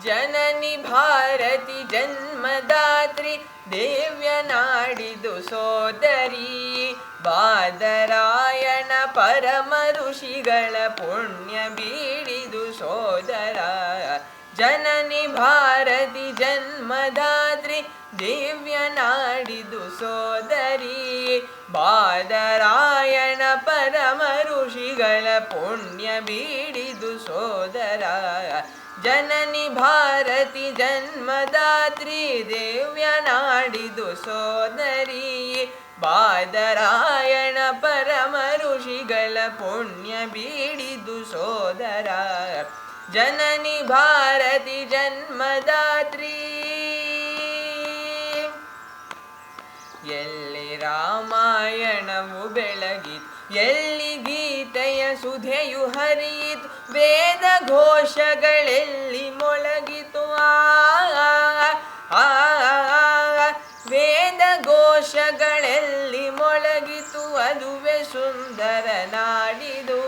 ಜನನಿ ಭಾರತಿ ಜನ್ಮದಾತ್ರಿ, ದೇವ್ಯ ನಾಡಿದು ಸೋದರಿ. ಬಾದರಾಯಣ ಪರಮ ಋಷಿಗಳ ಪುಣ್ಯ ಬೀಡಿದು ಸೋದರ. ಜನನಿ ಭಾರತಿ ಜನ್ಮದಾತ್ರಿ, ದಿವ್ಯ ನಾಡಿದು ಸೋದರಿ. ಬಾದರಾಯಣ ಪರಮ ಋಷಿಗಳ ಪುಣ್ಯ ಬೀಡಿದು ಸೋದರ. ಜನನಿ ಭಾರತಿ ಜನ್ಮದಾತ್ರಿ ದೇವ್ಯ ನಾಡಿದು ಸೋದರಿ. ಬಾದರಾಯಣ ಪರಮ ಋಷಿಗಳ ಪುಣ್ಯ ಬೀಡಿದು ಸೋದರ. ಜನನಿ ಭಾರತಿ ಜನ್ಮದಾತ್ರಿ. ಎಲ್ಲಿ ರಾಮಾಯಣವು ಬೆಳಗಿತು, ಎಲ್ಲಿ ಸುಧೆಯು ಹರಿಯಿತು. ವೇದ ಘೋಷಗಳೆಲ್ಲಿ ಮೊಳಗಿತು. ಆ. ವೇದ ಘೋಷಗಳಲ್ಲಿ ಮೊಳಗಿತು. ಅದುವೆ ಸುಂದರ ನಾಡಿದು.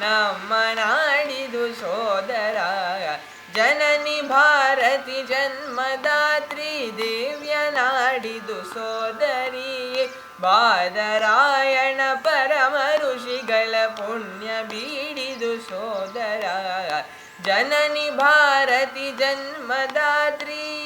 ನಮ್ಮ ನಾಡಿದು ಸೋದರ. ಜನನಿ ಭಾರತಿ ಜನ್ಮದಾತ್ರಿ ದೇವ್ಯ ನಾಡಿದು ಸೋದರಿ. ಬಾದರಾಯಣ ಪರಮ ಪುಣ್ಯ ಬೀಡಿದು ಸೋದರ. ಜನನಿ ಭಾರತಿ ಜನ್ಮದಾತ್ರಿ.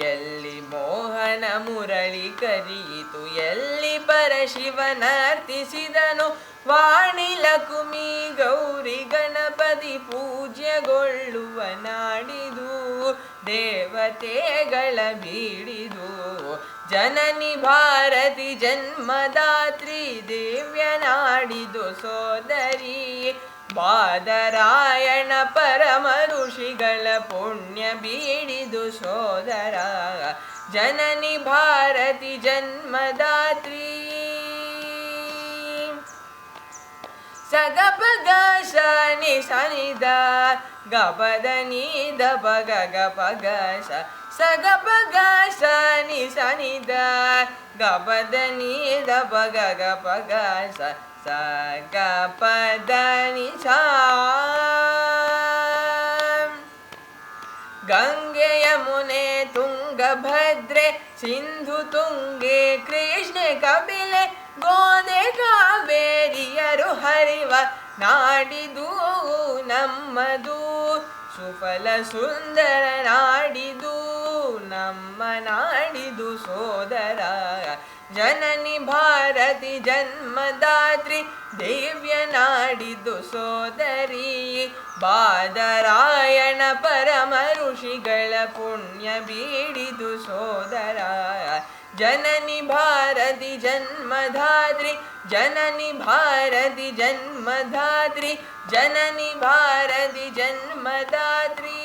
ಎಲ್ಲಿ ಮೋಹನ ಮುರಳಿ ಕರೀತು, ಎಲ್ಲಿ ಪರಶಿವನರ್ತಿಸಿದನು. ವಾಣಿ ಲಕುಮಿ ಗೌರಿ ಗಣಪತಿ ಪೂಜ್ಯಗೊಳ್ಳುವ ನಾಡಿದು, ದೇವತೆಗಳ ಬೀಡಿದು. ಜನನಿ ಭಾರತಿ ಜನ್ಮದಾತ್ರಿ ದೇವ್ಯ ನಾಡಿದು ಸೋದರಿ. ಬಾದರಾಯಣ ಪರಮ ಋಷಿಗಳ ಪುಣ್ಯ ಬೀಡಿದು ಸೋದರ. ಜನನಿ ಭಾರತಿ ಜನ್ಮದಾತ್ರಿ. ಸಗಪಗ ಶನಿ ಸನಿದ ಗಪದ ನೀದ ಪಗ ಗಪಗ ಶ ಸಗಪಗ ಶನಿ ಸನಿದ ಗಪದ ನೀದ ಪಗ ಗಪಗ ಸ ಸಗಪದ ನಿ ಸ ಗಂಗೆ ಯಮುನೆ ತುಂಗಭದ್ರೆ ಸಿಂಧು ತುಂಗೆ ಕೃಷ್ಣೆ ಕಪಿಲೆ ಗೋದೆ ಹರಿವ ನಾಡಿದು ನಮ್ಮದು. ಸುಫಲ ಸುಂದರ ನಾಡಿದು ನಮ್ಮ ನಾಡಿದು ಸೋದರ. ಜನನಿ ಭಾರತಿ ಜನ್ಮದಾತ್ರಿ ದೇವ್ಯ ನಾಡಿದು ಸೋದರಿ ಬಾದರಾಯಣ ಪರಮ ಋಷಿಗಳ ಪುಣ್ಯ ಬೀಡಿದು ಸೋದರ ಜನನಿ ಭಾರತಿ ಜನ್ಮಧಾತ್ರಿ ಜನನಿ ಭಾರತಿ ಜನ್ಮಧಾತ್ರಿ ಜನನಿ ಭಾರತಿ ಜನ್ಮದಾತ್ರಿ